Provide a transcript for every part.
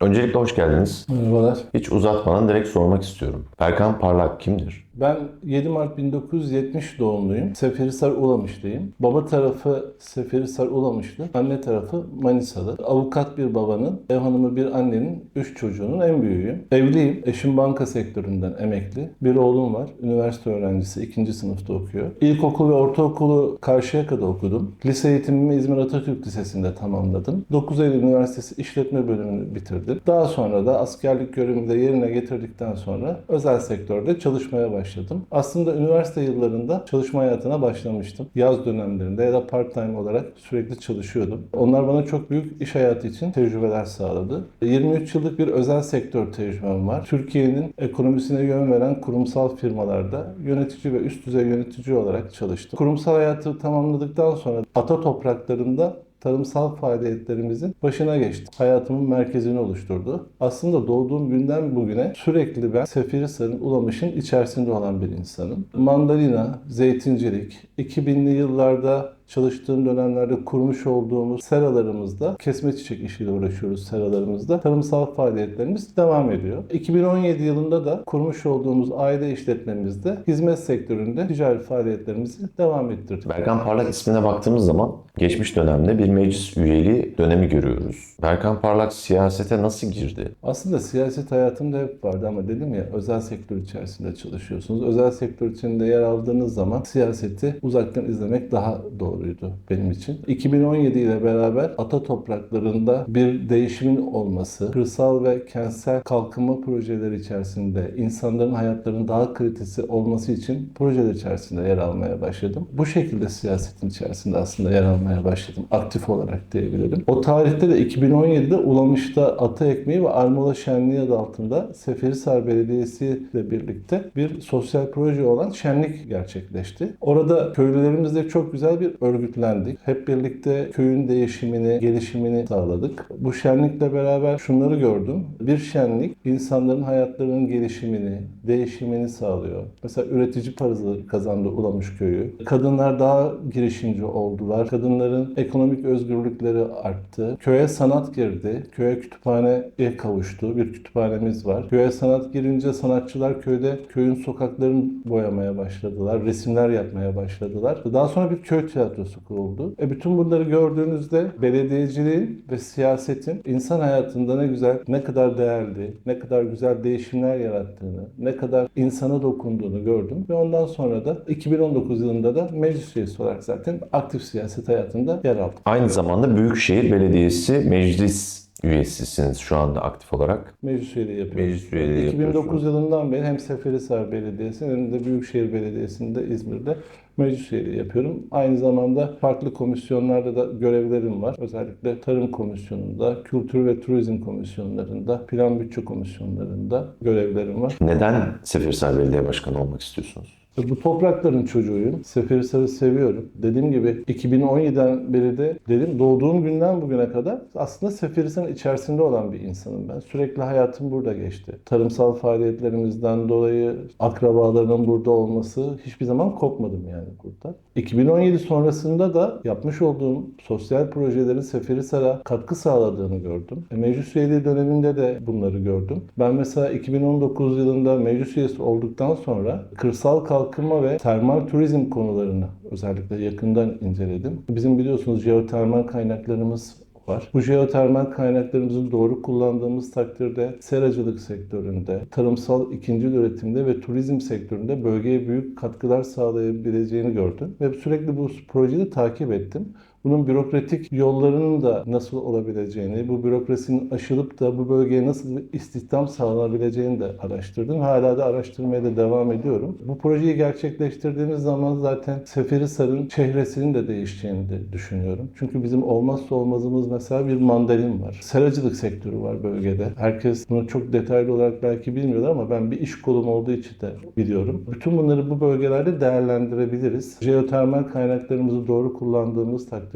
Öncelikle hoş geldiniz. Merhabalar. Hiç uzatmadan direkt sormak istiyorum. Berkan Parlak kimdir? Ben 7 Mart 1970 doğumluyum. Seferihisar Ulamışlıyım. Baba tarafı Seferihisar Ulamışlı, anne tarafı Manisalı. Avukat bir babanın, ev hanımı bir annenin, üç çocuğunun en büyüğüyüm. Evliyim. Eşim banka sektöründen emekli. Bir oğlum var. Üniversite öğrencisi, ikinci sınıfta okuyor. İlkokul ve ortaokulu Karşıyaka'da okudum. Lise eğitimimi İzmir Atatürk Lisesi'nde tamamladım. 9 Eylül Üniversitesi İşletme bölümünü bitirdim. Daha sonra da askerlik görevimi de yerine getirdikten sonra özel sektörde çalışmaya başladım. Aslında üniversite yıllarında çalışma hayatına başlamıştım. Yaz dönemlerinde ya da part time olarak sürekli çalışıyordum. Onlar bana çok büyük iş hayatı için tecrübeler sağladı. 23 yıllık bir özel sektör tecrübem var. Türkiye'nin ekonomisine yön veren kurumsal firmalarda yönetici ve üst düzey yönetici olarak çalıştım. Kurumsal hayatı tamamladıktan sonra ata topraklarında tarımsal faaliyetlerimizin başına geçtim. Hayatımın merkezini oluşturdu. Aslında doğduğum günden bugüne sürekli ben Seferihisar'ın Ulamış'ın içerisinde olan bir insanım. Mandalina, zeytincilik, 2000'li yıllarda çalıştığım dönemlerde kurmuş olduğumuz seralarımızda kesme çiçek işiyle uğraşıyoruz seralarımızda. Tarımsal faaliyetlerimiz devam ediyor. 2017 yılında da kurmuş olduğumuz aile işletmemizde hizmet sektöründe ticari faaliyetlerimizi devam ettirdik. Berkan Parlak ismine baktığımız zaman geçmiş dönemde bir meclis üyeliği dönemi görüyoruz. Berkan Parlak siyasete nasıl girdi? Aslında siyaset hayatımda hep vardı ama dedim ya özel sektör içerisinde çalışıyorsunuz. Özel sektör içinde yer aldığınız zaman siyaseti uzaktan izlemek daha doğruydu benim için. 2017 ile beraber ata topraklarında bir değişimin olması, kırsal ve kentsel kalkınma projeleri içerisinde insanların hayatlarının daha kalitesi olması için projeler içerisinde yer almaya başladım. Bu şekilde siyasetin içerisinde aslında yer almaya başladım. Aktif olarak diyebilirim. O tarihte de 2017'de Ulamış'ta Ata Ekmeği ve Armola Şenliği adı altında Seferihisar Belediyesi ile birlikte bir sosyal proje olan şenlik gerçekleşti. Orada köylülerimizle çok güzel bir örgütlendik. Hep birlikte köyün değişimini, gelişimini sağladık. Bu şenlikle beraber şunları gördüm. Bir şenlik insanların hayatlarının gelişimini, değişimini sağlıyor. Mesela üretici parası kazandı Ulamış köyü. Kadınlar daha girişimci oldular. Kadınların ekonomik özgürlükleri arttı. Köye sanat girdi. Köye kütüphaneye kavuştu. Bir kütüphanemiz var. Köye sanat girince sanatçılar köyde köyün sokaklarını boyamaya başladılar. Resimler yapmaya başladılar. Daha sonra bir köy tiyatrosu kuruldu. E bütün bunları gördüğünüzde belediyeciliğin ve siyasetin insan hayatında ne güzel, ne kadar değerli, ne kadar güzel değişimler yarattığını, ne kadar insana dokunduğunu gördüm. Ve ondan sonra da 2019 yılında da meclis üyesi olarak zaten aktif siyaset hayatında yer aldım. Aynı zamanda Büyükşehir Belediyesi meclis üyesisiniz şu anda aktif olarak. Meclis üyeliği yapıyoruz. Meclis üyeliği 2009 yapıyorsunuz. yılından beri hem Seferihisar Belediyesi hem de Büyükşehir Belediyesi'nde İzmir'de meclis üyeliği yapıyorum. Aynı zamanda farklı komisyonlarda da görevlerim var. Özellikle Tarım Komisyonu'nda, Kültür ve Turizm Komisyonlarında, Plan Bütçe Komisyonlarında görevlerim var. Neden Seferihisar Belediye Başkanı olmak istiyorsunuz? Bu toprakların çocuğuyum. Seferihisar'ı seviyorum. Dediğim gibi 2017'den beri de dedim doğduğum günden bugüne kadar aslında Seferihisar'ın içerisinde olan bir insanım ben. Sürekli hayatım burada geçti. Tarımsal faaliyetlerimizden dolayı akrabalarının burada olması hiçbir zaman kopmadım yani burada. 2017 sonrasında da yapmış olduğum sosyal projelerin Seferihisar'a katkı sağladığını gördüm. E, meclis üyeliği döneminde de bunları gördüm. Ben mesela 2019 yılında meclis üyesi olduktan sonra kırsal kalkınma ve termal turizm konularını özellikle yakından inceledim. Bizim biliyorsunuz jeotermal kaynaklarımız var. Bu jeotermal kaynaklarımızı doğru kullandığımız takdirde seracılık sektöründe, tarımsal ikinci üretimde ve turizm sektöründe bölgeye büyük katkılar sağlayabileceğini gördüm. Ve sürekli bu projeyi takip ettim. Bunun bürokratik yollarının da nasıl olabileceğini, bu bürokrasinin aşılıp da bu bölgeye nasıl bir istihdam sağlanabileceğini de araştırdım. Hala da araştırmaya da devam ediyorum. Bu projeyi gerçekleştirdiğimiz zaman zaten Seferihisar'ın çehresinin de değişeceğini de düşünüyorum. Çünkü bizim olmazsa olmazımız mesela bir mandalin var. Seracılık sektörü var bölgede. Herkes bunu çok detaylı olarak belki bilmiyorlar ama ben bir iş kolum olduğu için de biliyorum. Bütün bunları bu bölgelerde değerlendirebiliriz. Jeotermal kaynaklarımızı doğru kullandığımız takdirde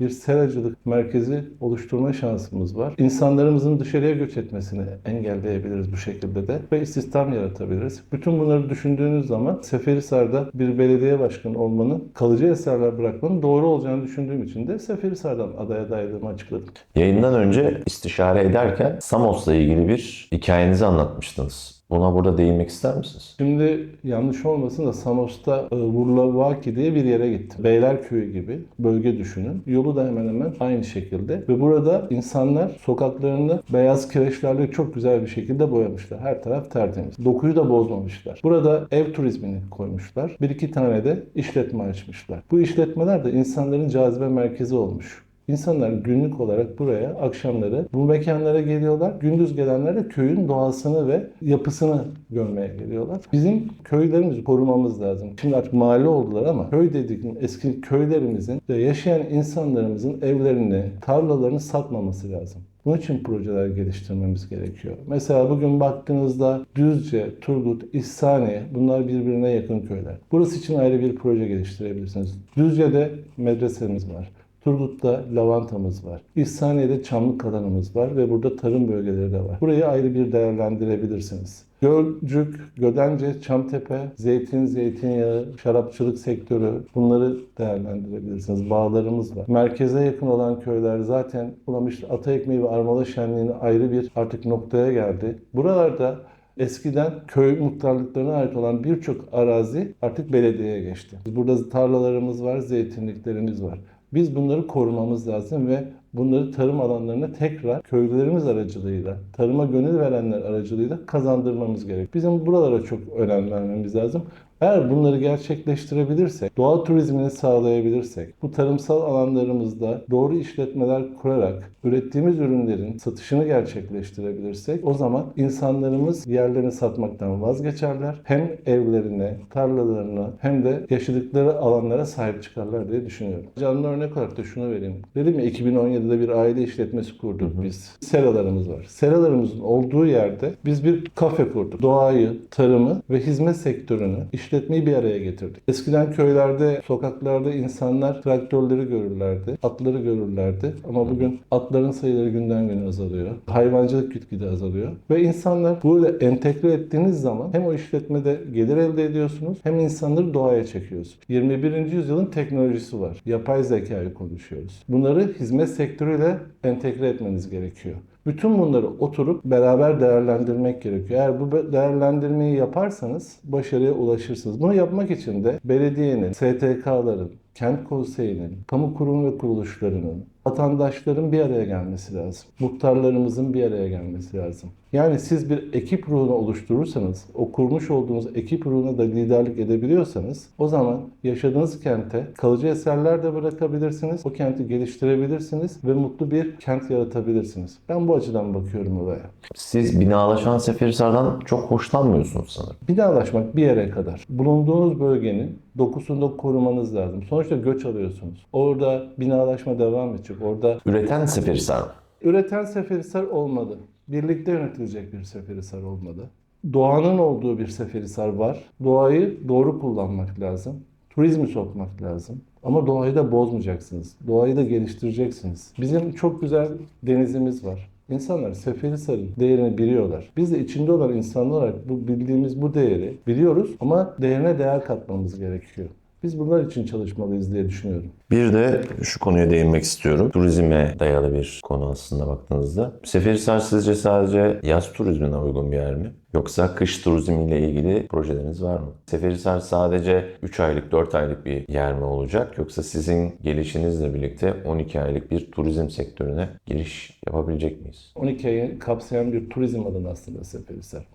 bir seracılık merkezi oluşturma şansımız var. İnsanlarımızın dışarıya göç etmesini engelleyebiliriz bu şekilde de ve istihdam yaratabiliriz. Bütün bunları düşündüğünüz zaman Seferihisar'da bir belediye başkanı olmanın, kalıcı eserler bırakmanın doğru olacağını düşündüğüm için de Seferihisar'dan aday adaylığımı açıkladım. Yayından önce istişare ederken Samos'la ilgili bir hikayenizi anlatmıştınız. Buna burada değinmek ister misiniz? Şimdi yanlış olmasın da Samos'ta e, Vurlavaki diye bir yere gittim. Beylerköyü gibi bölge düşünün. Yolu da hemen hemen aynı şekilde. Ve burada insanlar sokaklarını beyaz kireçlerle çok güzel bir şekilde boyamışlar. Her taraf tertemiz. Dokuyu da bozmamışlar. Burada ev turizmini koymuşlar. Bir iki tane de işletme açmışlar. Bu işletmeler de insanların cazibe merkezi olmuş. İnsanlar günlük olarak buraya akşamları bu mekanlara geliyorlar. Gündüz gelenler de köyün doğasını ve yapısını görmeye geliyorlar. Bizim köylerimizi korumamız lazım. Şimdi artık mahalle oldular ama köy dediğim eski köylerimizin yaşayan insanlarımızın evlerini, tarlalarını satmaması lazım. Bunun için projeler geliştirmemiz gerekiyor. Mesela bugün baktığınızda Düzce, Turgut, İhsaniye bunlar birbirine yakın köyler. Burası için ayrı bir proje geliştirebilirsiniz. Düzce'de medresemiz var. Turgut'ta lavantamız var. İhsaniye'de çamlık alanımız var ve burada tarım bölgeleri de var. Burayı ayrı bir değerlendirebilirsiniz. Gölcük, Gödence, Çamtepe, zeytin, zeytinyağı, şarapçılık sektörü bunları değerlendirebilirsiniz. Bağlarımız var. Merkeze yakın olan köyler zaten ulamış ata ekmeği ve armala şenliğini ayrı bir artık noktaya geldi. Buralarda Eskiden köy muhtarlıklarına ait olan birçok arazi artık belediyeye geçti. Burada tarlalarımız var, zeytinliklerimiz var. Biz bunları korumamız lazım ve bunları tarım alanlarına tekrar köylülerimiz aracılığıyla, tarıma gönül verenler aracılığıyla kazandırmamız gerek. Bizim buralara çok önem vermemiz lazım. Eğer bunları gerçekleştirebilirsek, doğa turizmini sağlayabilirsek, bu tarımsal alanlarımızda doğru işletmeler kurarak ürettiğimiz ürünlerin satışını gerçekleştirebilirsek o zaman insanlarımız yerlerini satmaktan vazgeçerler. Hem evlerine, tarlalarına hem de yaşadıkları alanlara sahip çıkarlar diye düşünüyorum. Canlı örnek olarak da şunu vereyim. Dedim ya 2017'de bir aile işletmesi kurduk biz. Seralarımız var. Seralarımızın olduğu yerde biz bir kafe kurduk. Doğayı, tarımı ve hizmet sektörünü, işletmeyi bir araya getirdik. Eskiden köylerde, sokaklarda insanlar traktörleri görürlerdi, atları görürlerdi. Ama bugün atların sayıları günden güne azalıyor. Hayvancılık gitgide azalıyor. Ve insanlar böyle entegre ettiğiniz zaman hem o işletmede gelir elde ediyorsunuz hem insanları doğaya çekiyorsunuz. 21. yüzyılın teknolojisi var. Yapay zekayı konuşuyoruz. Bunları hizmet sektörüyle entegre etmeniz gerekiyor. Bütün bunları oturup beraber değerlendirmek gerekiyor. Eğer bu değerlendirmeyi yaparsanız başarıya ulaşırsınız. Bunu yapmak için de belediyenin, STK'ların, kent konseyinin, kamu kurum ve kuruluşlarının, vatandaşların bir araya gelmesi lazım. Muhtarlarımızın bir araya gelmesi lazım. Yani siz bir ekip ruhunu oluşturursanız, o kurmuş olduğunuz ekip ruhuna da liderlik edebiliyorsanız o zaman yaşadığınız kente kalıcı eserler de bırakabilirsiniz. O kenti geliştirebilirsiniz ve mutlu bir kent yaratabilirsiniz. Ben bu açıdan bakıyorum olaya. Siz binalaşan Seferihisar'dan çok hoşlanmıyorsunuz sanırım. Binalaşmak bir yere kadar. Bulunduğunuz bölgenin dokusunu korumanız lazım. Sonuçta göç alıyorsunuz. Orada binalaşma devam edecek. Orada Üreten Seferihisar mı? üreten Seferihisar olmadı. Birlikte yönetilecek bir Seferihisar olmadı. Doğanın olduğu bir Seferihisar var. Doğayı doğru kullanmak lazım. Turizmi sokmak lazım. Ama doğayı da bozmayacaksınız. Doğayı da geliştireceksiniz. Bizim çok güzel denizimiz var. İnsanlar Seferihisar'ın değerini biliyorlar. Biz de içinde olan insanlar olarak bu bildiğimiz bu değeri biliyoruz ama değerine değer katmamız gerekiyor. Biz bunlar için çalışmalıyız diye düşünüyorum. Bir de şu konuya değinmek istiyorum. Turizme dayalı bir konu aslında baktığınızda. Seferihisar sizce sadece yaz turizmine uygun bir yer mi? Yoksa kış turizmiyle ilgili projeleriniz var mı? Seferihisar sadece 3 aylık, 4 aylık bir yer mi olacak? Yoksa sizin gelişinizle birlikte 12 aylık bir turizm sektörüne giriş yapabilecek miyiz? 12 ayı kapsayan bir turizm alanı aslında Seferihisar.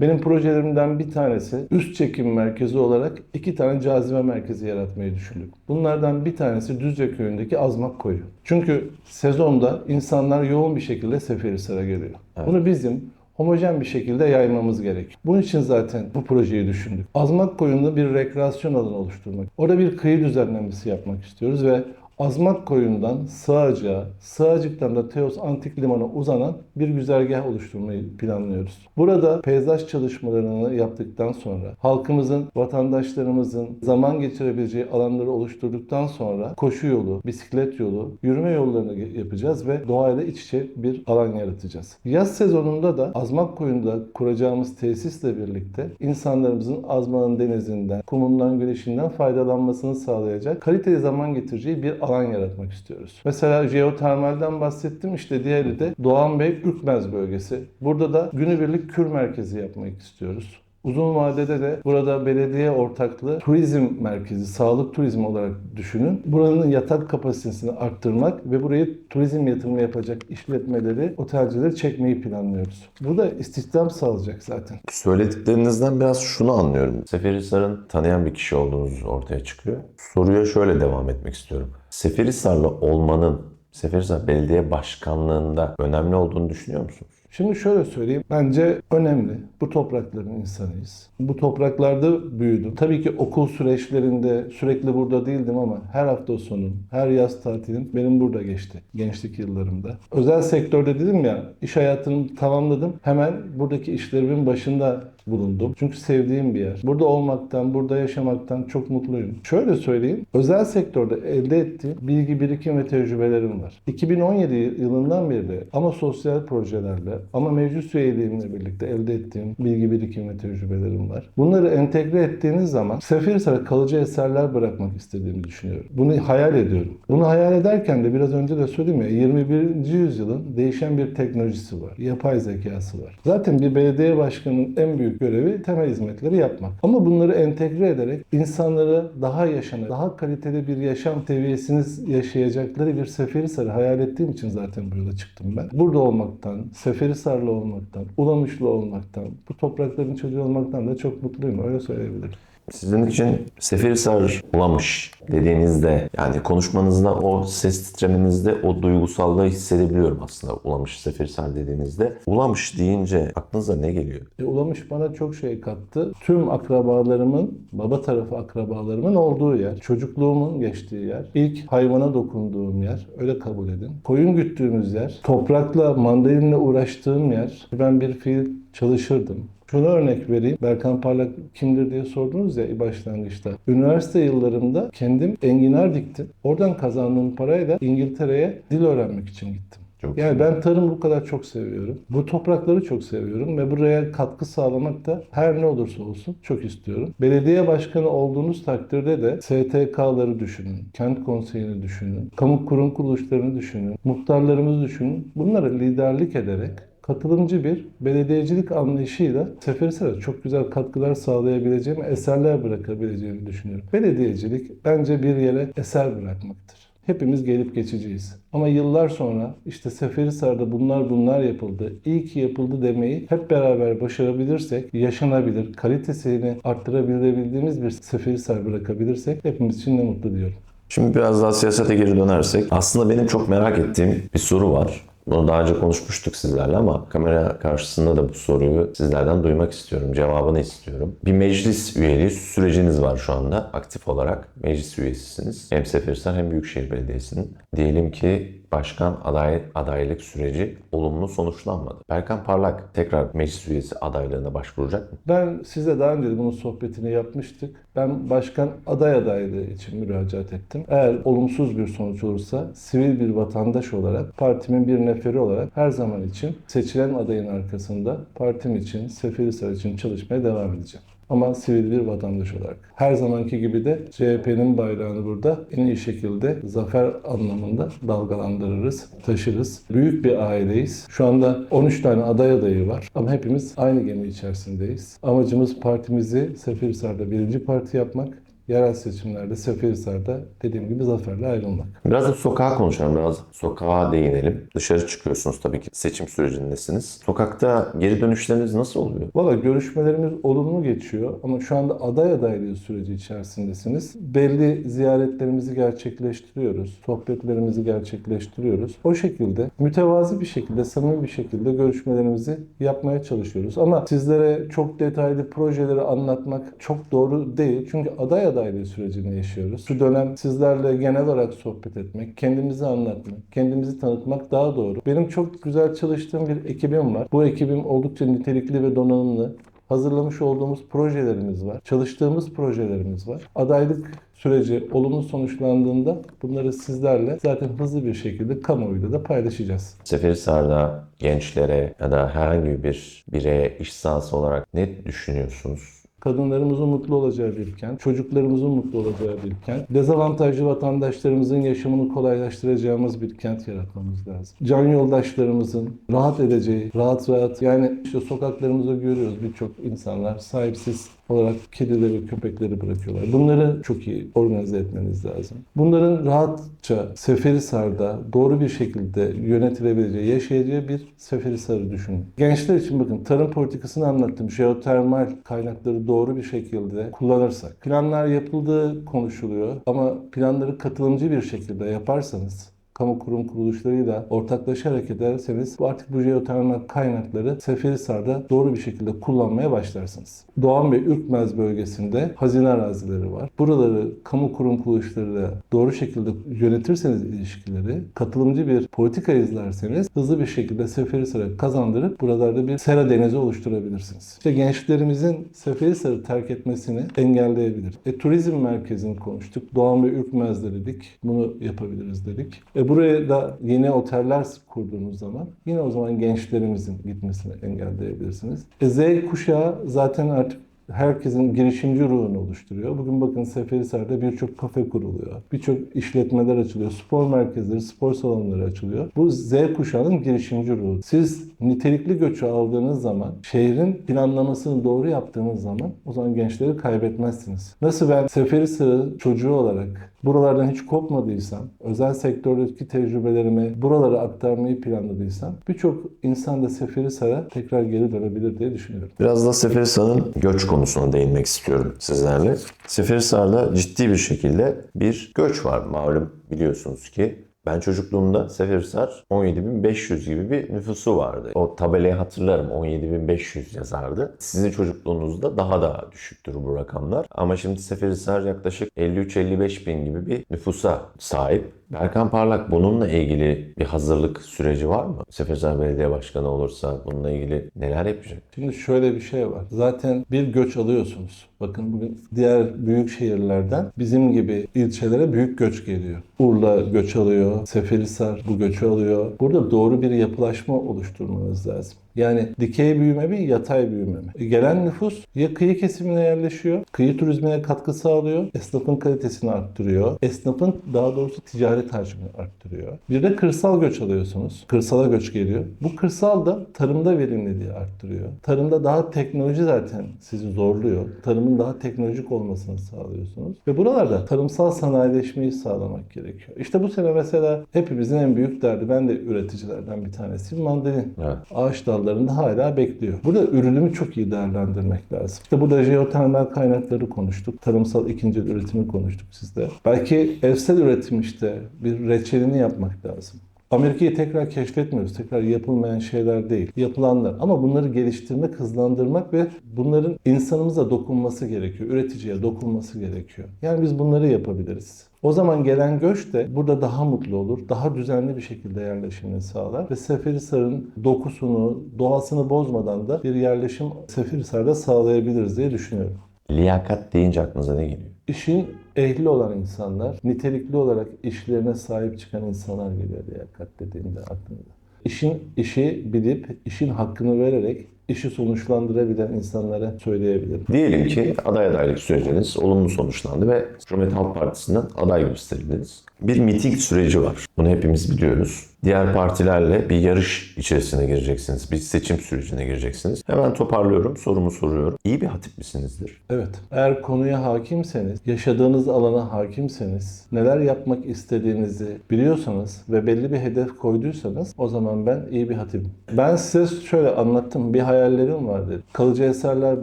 Benim projelerimden bir tanesi üst çekim merkezi olarak iki tane cazibe merkezi yaratmayı düşündük. Bunlardan bir tanesi Düzce köyündeki Azmak Koyu. Çünkü sezonda insanlar yoğun bir şekilde Seferihisar'a geliyor. Bunu bizim homojen bir şekilde yaymamız gerekiyor. Bunun için zaten bu projeyi düşündük. Azmak Koyu'nda bir rekreasyon alanı oluşturmak. Orada bir kıyı düzenlemesi yapmak istiyoruz ve Azmak koyundan Sığacık'a, Sığacık'tan da Teos Antik Liman'a uzanan bir güzergah oluşturmayı planlıyoruz. Burada peyzaj çalışmalarını yaptıktan sonra, halkımızın, vatandaşlarımızın zaman geçirebileceği alanları oluşturduktan sonra koşu yolu, bisiklet yolu, yürüme yollarını yapacağız ve doğayla iç içe bir alan yaratacağız. Yaz sezonunda da Azmak Koyun'da kuracağımız tesisle birlikte insanlarımızın Azmağın denizinden, kumundan, güneşinden faydalanmasını sağlayacak, kaliteli zaman getireceği bir alan yaratmak istiyoruz. Mesela jeotermalden bahsettim. İşte diğeri de Doğan Bey Ürkmez bölgesi. Burada da günübirlik kür merkezi yapmak istiyoruz. Uzun vadede de burada belediye ortaklığı turizm merkezi, sağlık turizmi olarak düşünün. Buranın yatak kapasitesini arttırmak ve burayı turizm yatırımı yapacak işletmeleri, otelcileri çekmeyi planlıyoruz. Bu da istihdam sağlayacak zaten. Söylediklerinizden biraz şunu anlıyorum. Seferihisar'ın tanıyan bir kişi olduğunuz ortaya çıkıyor. Soruya şöyle devam etmek istiyorum. Seferihisarlı olmanın Seferihisar Belediye Başkanlığı'nda önemli olduğunu düşünüyor musunuz? Şimdi şöyle söyleyeyim. Bence önemli. Bu toprakların insanıyız. Bu topraklarda büyüdüm. Tabii ki okul süreçlerinde sürekli burada değildim ama her hafta sonum, her yaz tatilim benim burada geçti. Gençlik yıllarımda. Özel sektörde dedim ya, iş hayatını tamamladım. Hemen buradaki işlerimin başında bulundum. Çünkü sevdiğim bir yer. Burada olmaktan, burada yaşamaktan çok mutluyum. Şöyle söyleyeyim. Özel sektörde elde ettiğim bilgi, birikim ve tecrübelerim var. 2017 yılından beri ama sosyal projelerle ama meclis üyeliğimle birlikte elde ettiğim bilgi, birikim ve tecrübelerim var. Bunları entegre ettiğiniz zaman Seferihisar'a kalıcı eserler bırakmak istediğimi düşünüyorum. Bunu hayal ediyorum. Bunu hayal ederken de biraz önce de söyledim ya 21. yüzyılın değişen bir teknolojisi var. Yapay zekası var. Zaten bir belediye başkanının en büyük görevi temel hizmetleri yapmak. Ama bunları entegre ederek insanları daha yaşanır, daha kaliteli bir yaşam seviyesini yaşayacakları bir Seferihisar'ı hayal ettiğim için zaten bu yola çıktım ben. Burada olmaktan, Seferihisarlı olmaktan, Ulamışlı olmaktan, bu toprakların çocuğu olmaktan da çok mutluyum. Öyle söyleyebilirim. Sizin için Seferihisar ulamış dediğinizde yani konuşmanızda o ses titremenizde o duygusallığı hissedebiliyorum aslında ulamış Seferihisar dediğinizde. Ulamış deyince aklınıza ne geliyor? E, Ulamış bana çok şey kattı. Tüm akrabalarımın, baba tarafı akrabalarımın olduğu yer. Çocukluğumun geçtiği yer. İlk hayvana dokunduğum yer. Öyle kabul edin. Koyun güttüğümüz yer. Toprakla, mandalinle uğraştığım yer. Ben bir fiil çalışırdım. Şunu örnek vereyim. Berkan Parlak kimdir diye sordunuz ya başlangıçta. Üniversite yıllarımda kendim enginar diktim. Oradan kazandığım parayla İngiltere'ye dil öğrenmek için gittim. Çok Yani ben tarımı bu kadar çok seviyorum. Bu toprakları çok seviyorum ve buraya katkı sağlamak da her ne olursa olsun çok istiyorum. Belediye başkanı olduğunuz takdirde de STK'ları düşünün, kent konseyini düşünün, kamu kurum kuruluşlarını düşünün, muhtarlarımızı düşünün. Bunlara liderlik ederek katılımcı bir belediyecilik anlayışıyla Seferihisar'a çok güzel katkılar sağlayabileceğim, eserler bırakabileceğimi düşünüyorum. Belediyecilik bence bir yere eser bırakmaktır. Hepimiz gelip geçeceğiz. Ama yıllar sonra işte Seferihisar'da bunlar bunlar yapıldı, iyi ki yapıldı demeyi hep beraber başarabilirsek, yaşanabilir, kalitesini arttırabildiğimiz bir Seferihisar bırakabilirsek hepimiz için ne mutlu diyorum. Şimdi biraz daha siyasete geri dönersek aslında benim çok merak ettiğim bir soru var. Bunu daha önce konuşmuştuk sizlerle ama kamera karşısında da bu soruyu sizlerden duymak istiyorum. Cevabını istiyorum. Bir meclis üyeliği süreciniz var şu anda aktif olarak. Meclis üyesisiniz. Hem Seferihisar hem Büyükşehir Belediyesi'nin. Diyelim ki başkan aday, adaylık süreci olumlu sonuçlanmadı. Berkan Parlak tekrar meclis üyesi adaylığına başvuracak mı? Ben size daha önce bunun sohbetini yapmıştık. Ben başkan aday adaylığı için müracaat ettim. Eğer olumsuz bir sonuç olursa sivil bir vatandaş olarak, partimin bir neferi olarak her zaman için seçilen adayın arkasında partim için, Seferihisar için çalışmaya devam edeceğim. Ama sivil bir vatandaş olarak. Her zamanki gibi de CHP'nin bayrağını burada en iyi şekilde zafer anlamında dalgalandırırız, taşırız. Büyük bir aileyiz. Şu anda 13 tane aday adayı var ama hepimiz aynı gemi içerisindeyiz. Amacımız partimizi Seferihisar'da birinci parti yapmak, yerel seçimlerde Seferihisar'da dediğim gibi zaferle ayrılmak. Biraz da sokağa konuşalım, biraz sokağa değinelim. Dışarı çıkıyorsunuz tabii ki, seçim sürecindesiniz. Sokakta geri dönüşleriniz nasıl oluyor? Valla görüşmelerimiz olumlu geçiyor ama şu anda aday adaylığı süreci içerisindesiniz. Belli ziyaretlerimizi gerçekleştiriyoruz, sohbetlerimizi gerçekleştiriyoruz. O şekilde mütevazi bir şekilde, samimi bir şekilde görüşmelerimizi yapmaya çalışıyoruz. Ama sizlere çok detaylı projeleri anlatmak çok doğru değil. Çünkü aday adaylığı sürecini yaşıyoruz. Şu dönem sizlerle genel olarak sohbet etmek, kendimizi anlatmak, kendimizi tanıtmak daha doğru. Benim çok güzel çalıştığım bir ekibim var. Bu ekibim oldukça nitelikli ve donanımlı. Hazırlamış olduğumuz projelerimiz var. Çalıştığımız projelerimiz var. Adaylık süreci olumlu sonuçlandığında bunları sizlerle zaten hızlı bir şekilde kamuoyuyla da paylaşacağız. Seferihisar'da gençlere ya da herhangi bir bireye iş sahası olarak ne düşünüyorsunuz? Kadınlarımızın mutlu olacağı bir kent, çocuklarımızın mutlu olacağı bir kent, dezavantajlı vatandaşlarımızın yaşamını kolaylaştıracağımız bir kent yaratmamız lazım. Can yoldaşlarımızın rahat edeceği, rahat rahat yani işte sokaklarımızda görüyoruz birçok insanlar sahipsiz olarak kedileri, köpekleri bırakıyorlar. Bunları çok iyi organize etmeniz lazım. Bunların rahatça Seferihisar'da doğru bir şekilde yönetilebileceği, yaşayacağı bir Seferihisar'ı düşünün. Gençler için bakın tarım politikasını anlattım. Jeotermal kaynakları doğru bir şekilde kullanırsak. Planlar yapıldığı konuşuluyor ama planları katılımcı bir şekilde yaparsanız kamu kurum kuruluşlarıyla ortaklaşa hareket ederseniz bu artık bu jeotermal kaynakları Seferihisar'da doğru bir şekilde kullanmaya başlarsınız. Doğan ve Ürkmez bölgesinde hazine arazileri var. Buraları kamu kurum kuruluşlarıyla doğru şekilde yönetirseniz ilişkileri, katılımcı bir politika izlerseniz hızlı bir şekilde Seferihisar'ı kazandırıp buralarda bir sera denizi oluşturabilirsiniz. İşte gençlerimizin Seferihisar'ı terk etmesini engelleyebilir. E, turizm merkezini konuştuk. Doğan ve Ürkmez dedik. Bunu yapabiliriz dedik. E, buraya da yeni oteller kurduğunuz zaman yine o zaman gençlerimizin gitmesini engelleyebilirsiniz. E, Z kuşağı zaten artık herkesin girişimci ruhunu oluşturuyor. Bugün bakın Seferihisar'da birçok kafe kuruluyor. Birçok işletmeler açılıyor. Spor merkezleri, spor salonları açılıyor. Bu Z kuşağının girişimci ruhu. Siz nitelikli göçü aldığınız zaman, şehrin planlamasını doğru yaptığınız zaman o zaman gençleri kaybetmezsiniz. Nasıl ben Seferihisar'ı çocuğu olarak buralardan hiç kopmadıysam, özel sektördeki tecrübelerimi buralara aktarmayı planladıysam birçok insan da Seferihisar'a tekrar geri dönebilir diye düşünüyorum. Biraz da Seferihisar'ın göç konusuna değinmek istiyorum sizlerle. Seferihisar'da ciddi bir şekilde bir göç var malum biliyorsunuz ki. Ben çocukluğumda Seferihisar 17.500 gibi bir nüfusu vardı. O tabelayı hatırlarım 17.500 yazardı. Sizin çocukluğunuzda daha da düşüktür bu rakamlar. Ama şimdi Seferihisar yaklaşık 53-55 bin gibi bir nüfusa sahip. Berkan Parlak bununla ilgili bir hazırlık süreci var mı? Seferihisar Belediye Başkanı olursa bununla ilgili neler yapacak? Şimdi şöyle bir şey var. Zaten bir göç alıyorsunuz. Bakın bugün diğer büyük şehirlerden bizim gibi ilçelere büyük göç geliyor. Urla göç alıyor, Seferihisar bu göçü alıyor. Burada doğru bir yapılaşma oluşturmanız lazım. Yani dikey büyüme mi, yatay büyüme mi? E, Gelen nüfus ya kıyı kesimine yerleşiyor, kıyı turizmine katkı sağlıyor, esnafın kalitesini arttırıyor, esnafın daha doğrusu ticaret hacmini arttırıyor. Bir de kırsal göç alıyorsunuz. Kırsala göç geliyor. Bu kırsal da tarımda verimliliği arttırıyor. Tarımda daha teknoloji zaten sizi zorluyor. Tarımın daha teknolojik olmasını sağlıyorsunuz. Ve buralarda tarımsal sanayileşmeyi sağlamak gerekiyor. İşte bu sene mesela hepimizin en büyük derdi, ben de üreticilerden bir tanesiyim, mandalin Evet. ağaç dallarında hala bekliyor. Burada ürünümü çok iyi değerlendirmek lazım. İşte burada jeotermal kaynakları konuştuk. Tarımsal ikinci üretimi konuştuk sizde. Belki evsel üretim işte bir reçelini yapmak lazım. Amerika'yı tekrar keşfetmiyoruz. Tekrar yapılmayan şeyler değil. Yapılanlar. Ama bunları geliştirmek, hızlandırmak ve bunların insanımıza dokunması gerekiyor. Üreticiye dokunması gerekiyor. Yani biz bunları yapabiliriz. O zaman gelen göç de burada daha mutlu olur, daha düzenli bir şekilde yerleşimini sağlar ve Seferihisar'ın dokusunu, doğasını bozmadan da bir yerleşim Seferihisar'da sağlayabiliriz diye düşünüyorum. Liyakat deyince aklınıza ne geliyor? İşin ehli olan insanlar, nitelikli olarak işlerine sahip çıkan insanlar geliyor liyakat dediğinde aklımda. İşin işi bilip, işin hakkını vererek işi sonuçlandırabilen insanlara söyleyebilirim. Diyelim ki aday adaylık süreciniz olumlu sonuçlandı ve Cumhuriyet Halk Partisi'nden aday gösterildiniz. Bir miting süreci var. Bunu hepimiz biliyoruz. Diğer partilerle bir yarış içerisine gireceksiniz. Bir seçim sürecine gireceksiniz. Hemen toparlıyorum. Sorumu soruyorum. İyi bir hatip misinizdir? Evet. Eğer konuya hakimseniz, yaşadığınız alana hakimseniz, neler yapmak istediğinizi biliyorsanız ve belli bir hedef koyduysanız o zaman ben iyi bir hatibim. Ben size şöyle anlattım. Bir hayallerim var dedi. Kalıcı eserler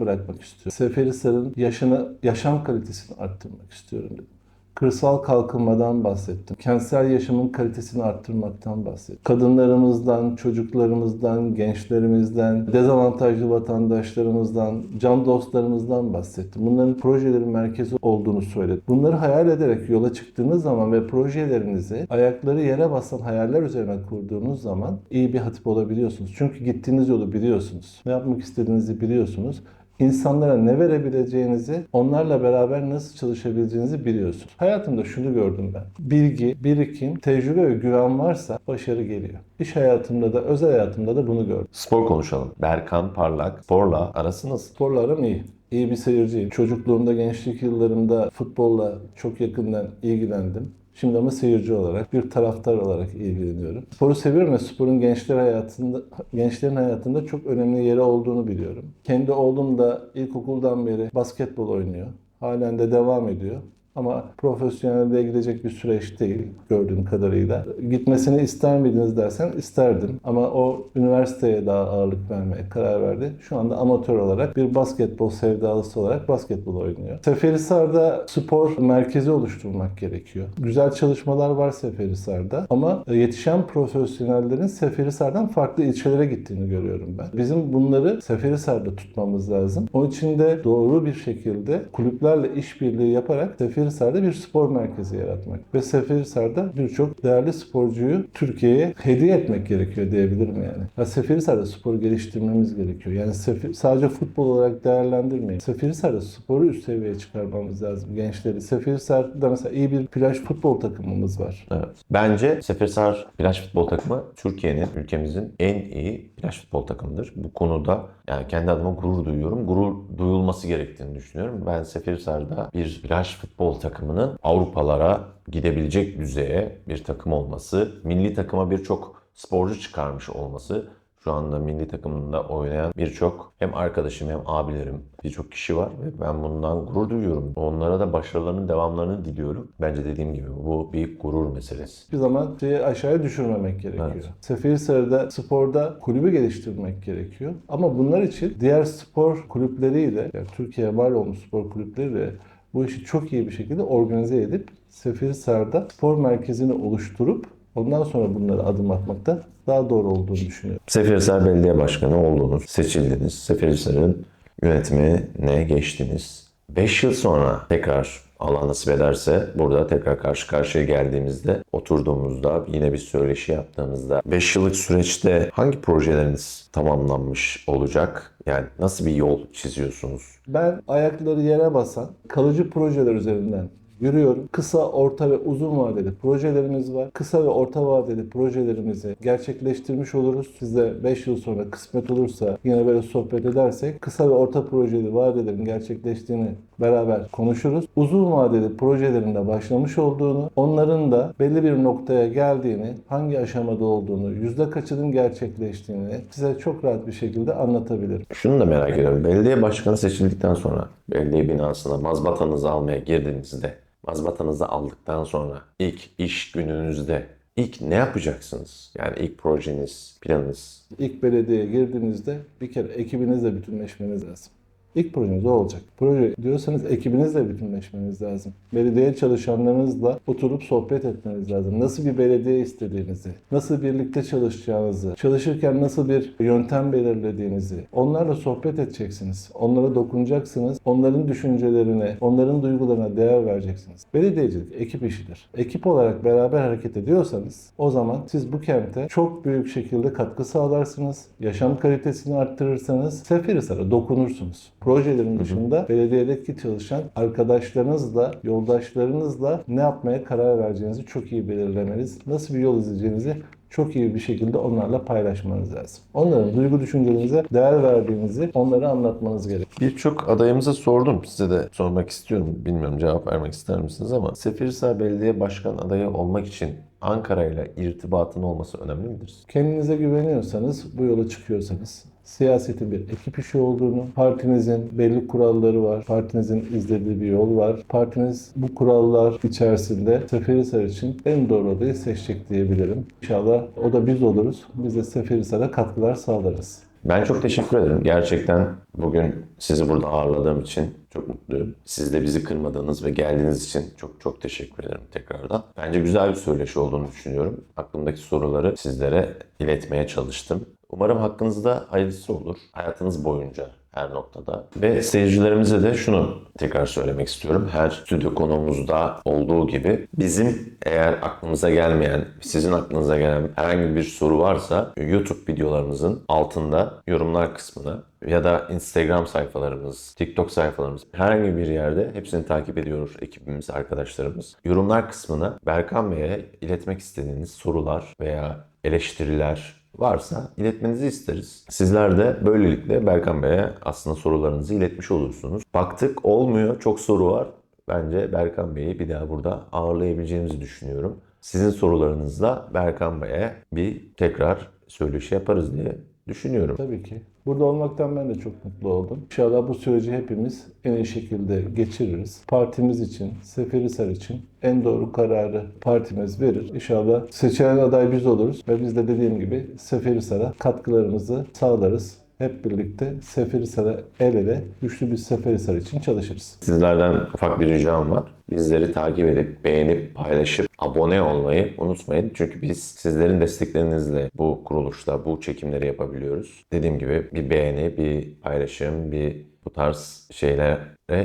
bırakmak istiyorum. Seferihisar'ın yaşını, yaşam kalitesini arttırmak istiyorum dedim. Kırsal kalkınmadan bahsettim. Kentsel yaşamın kalitesini arttırmaktan bahsettim. Kadınlarımızdan, çocuklarımızdan, gençlerimizden, dezavantajlı vatandaşlarımızdan, can dostlarımızdan bahsettim. Bunların projelerin merkezi olduğunu söyledim. Bunları hayal ederek yola çıktığınız zaman ve projelerinizi ayakları yere basan hayaller üzerine kurduğunuz zaman iyi bir hatip olabiliyorsunuz. Çünkü gittiğiniz yolu biliyorsunuz. Ne yapmak istediğinizi biliyorsunuz insanlara ne verebileceğinizi, onlarla beraber nasıl çalışabileceğinizi biliyorsunuz. Hayatımda şunu gördüm ben. Bilgi, birikim, tecrübe ve güven varsa başarı geliyor. İş hayatımda da, özel hayatımda da bunu gördüm. Spor konuşalım. Berkan Parlak sporla arası nasıl? Sporla aram iyi. İyi bir seyirciyim. Çocukluğumda, gençlik yıllarımda futbolla çok yakından ilgilendim. Şimdi ama seyirci olarak, bir taraftar olarak ilgileniyorum. Sporu seviyorum ve sporun gençler hayatında, gençlerin hayatında çok önemli yeri olduğunu biliyorum. Kendi oğlum da ilkokuldan beri basketbol oynuyor. Halen de devam ediyor. Ama profesyonelliğe gidecek bir süreç değil gördüğüm kadarıyla. Gitmesini ister miydiniz dersen isterdim. Ama o üniversiteye daha ağırlık vermeye karar verdi. Şu anda amatör olarak bir basketbol sevdalısı olarak basketbol oynuyor. Seferihisar'da spor merkezi oluşturmak gerekiyor. Güzel çalışmalar var Seferihisar'da ama yetişen profesyonellerin Seferihisar'dan farklı ilçelere gittiğini görüyorum ben. Bizim bunları Seferihisar'da tutmamız lazım. Onun için de doğru bir şekilde kulüplerle işbirliği yaparak Seferihisar'da bir spor merkezi yaratmak ve Seferihisar'da birçok değerli sporcuyu Türkiye'ye hediye etmek gerekiyor diyebilirim yani. Ya Seferihisar'da sporu geliştirmemiz gerekiyor. Yani Sefer- sadece futbol olarak değerlendirmeyin. Seferihisar'da sporu üst seviyeye çıkarmamız lazım gençleri. Seferihisar'da mesela iyi bir plaj futbol takımımız var. Evet. Bence Seferihisar plaj futbol takımı Türkiye'nin, ülkemizin en iyi plaj futbol takımıdır. Bu konuda yani kendi adıma gurur duyuyorum. Gurur duyulması gerektiğini düşünüyorum. Ben Seferihisar'da bir plaj futbol takımının Avrupalara gidebilecek düzeye bir takım olması, milli takıma birçok sporcu çıkarmış olması şu anda milli takımında oynayan birçok hem arkadaşım hem abilerim birçok kişi var ve ben bundan gurur duyuyorum. Onlara da başarılarının devamlarını diliyorum. Bence dediğim gibi bu bir gurur meselesi. Bir zaman şeyi aşağıya düşürmemek gerekiyor. Evet. Seferihisar'da sporda kulübü geliştirmek gerekiyor. Ama bunlar için diğer spor kulüpleriyle, yani Türkiye var olmuş spor kulüpleriyle bu işi çok iyi bir şekilde organize edip Seferihisar'da spor merkezini oluşturup ondan sonra bunlara adım atmakta daha doğru olduğunu düşünüyorum. Seferihisar Belediye Başkanı oldunuz, seçildiniz. Seferihisar'ın yönetimine geçtiniz. 5 yıl sonra tekrar Allah nasip ederse burada tekrar karşı karşıya geldiğimizde oturduğumuzda yine bir söyleşi yaptığımızda 5 yıllık süreçte hangi projeleriniz tamamlanmış olacak? Yani nasıl bir yol çiziyorsunuz? Ben ayakları yere basan kalıcı projeler üzerinden yürüyorum. Kısa, orta ve uzun vadeli projelerimiz var. Kısa ve orta vadeli projelerimizi gerçekleştirmiş oluruz. Siz de 5 yıl sonra kısmet olursa yine böyle sohbet edersek kısa ve orta projeli vadelerin gerçekleştiğini beraber konuşuruz. Uzun vadeli projelerin de başlamış olduğunu, onların da belli bir noktaya geldiğini, hangi aşamada olduğunu, yüzde kaçının gerçekleştiğini size çok rahat bir şekilde anlatabilirim. Şunu da merak ediyorum. Belediye başkanı seçildikten sonra belediye binasına mazbatanızı almaya girdiğinizde mazbatanızı aldıktan sonra ilk iş gününüzde ilk ne yapacaksınız? Yani ilk projeniz, planınız. İlk belediyeye girdiğinizde bir kere ekibinizle bütünleşmeniz lazım. İlk projeniz o olacak. Proje diyorsanız ekibinizle bütünleşmeniz lazım. Belediye çalışanlarınızla oturup sohbet etmeniz lazım. Nasıl bir belediye istediğinizi, nasıl birlikte çalışacağınızı, çalışırken nasıl bir yöntem belirlediğinizi, onlarla sohbet edeceksiniz. Onlara dokunacaksınız. Onların düşüncelerine, onların duygularına değer vereceksiniz. Belediyecilik ekip işidir. Ekip olarak beraber hareket ediyorsanız o zaman siz bu kente çok büyük şekilde katkı sağlarsınız. Yaşam kalitesini arttırırsanız Seferihisar'a dokunursunuz. Projelerin dışında belediyedeki çalışan arkadaşlarınızla, yoldaşlarınızla ne yapmaya karar vereceğinizi çok iyi belirlemeniz, nasıl bir yol izleyeceğinizi çok iyi bir şekilde onlarla paylaşmanız lazım. Onların duygu düşüncelerinize değer verdiğinizi onlara anlatmanız gerekiyor. Birçok adayımıza sordum. Size de sormak istiyorum. Bilmiyorum cevap vermek ister misiniz ama Seferihisar Belediye Başkan adayı olmak için Ankara ile irtibatın olması önemli midir? Kendinize güveniyorsanız, bu yola çıkıyorsanız, siyasetin bir ekip işi olduğunu, partinizin belli kuralları var, partinizin izlediği bir yol var. Partiniz bu kurallar içerisinde Seferihisar için en doğru adayı seçecek diyebilirim. İnşallah o da biz oluruz. Biz de Seferihisar'a katkılar sağlarız. Ben çok teşekkür ederim. Gerçekten bugün sizi burada ağırladığım için çok mutluyum. Siz de bizi kırmadığınız ve geldiğiniz için çok çok teşekkür ederim tekrardan. Bence güzel bir söyleşi olduğunu düşünüyorum. Aklımdaki soruları sizlere iletmeye çalıştım. Umarım hakkınızda hayırlısı olur. Hayatınız boyunca her noktada. Ve seyircilerimize de şunu tekrar söylemek istiyorum. Her stüdyo konuğumuzda olduğu gibi bizim eğer aklımıza gelmeyen, sizin aklınıza gelen herhangi bir soru varsa YouTube videolarımızın altında yorumlar kısmına ya da Instagram sayfalarımız, TikTok sayfalarımız herhangi bir yerde hepsini takip ediyoruz ekibimiz, arkadaşlarımız. Yorumlar kısmına Berkan Bey'e iletmek istediğiniz sorular veya eleştiriler varsa iletmenizi isteriz. Sizler de böylelikle Berkan Bey'e aslında sorularınızı iletmiş olursunuz. Baktık olmuyor, çok soru var. Bence Berkan Bey'i bir daha burada ağırlayabileceğimizi düşünüyorum. Sizin sorularınızla Berkan Bey'e bir tekrar söyleşi yaparız diye düşünüyorum. Tabii ki. Burada olmaktan ben de çok mutlu oldum. İnşallah bu süreci hepimiz en iyi şekilde geçiririz. Partimiz için, Seferihisar için en doğru kararı partimiz verir. İnşallah seçilen aday biz oluruz ve biz de dediğim gibi Seferihisar'a katkılarımızı sağlarız. Hep birlikte Seferihisar'a el ele güçlü bir Seferihisar için çalışırız. Sizlerden ufak bir ricam var. Bizleri takip edip, beğenip, paylaşıp, abone olmayı unutmayın. Çünkü biz sizlerin desteklerinizle bu kuruluşta, bu çekimleri yapabiliyoruz. Dediğim gibi bir beğeni, bir paylaşım, bir bu tarz şeylere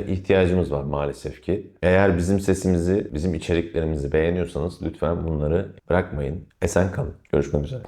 ihtiyacımız var maalesef ki. Eğer bizim sesimizi, bizim içeriklerimizi beğeniyorsanız lütfen bunları bırakmayın. Esen kalın. Görüşmek üzere.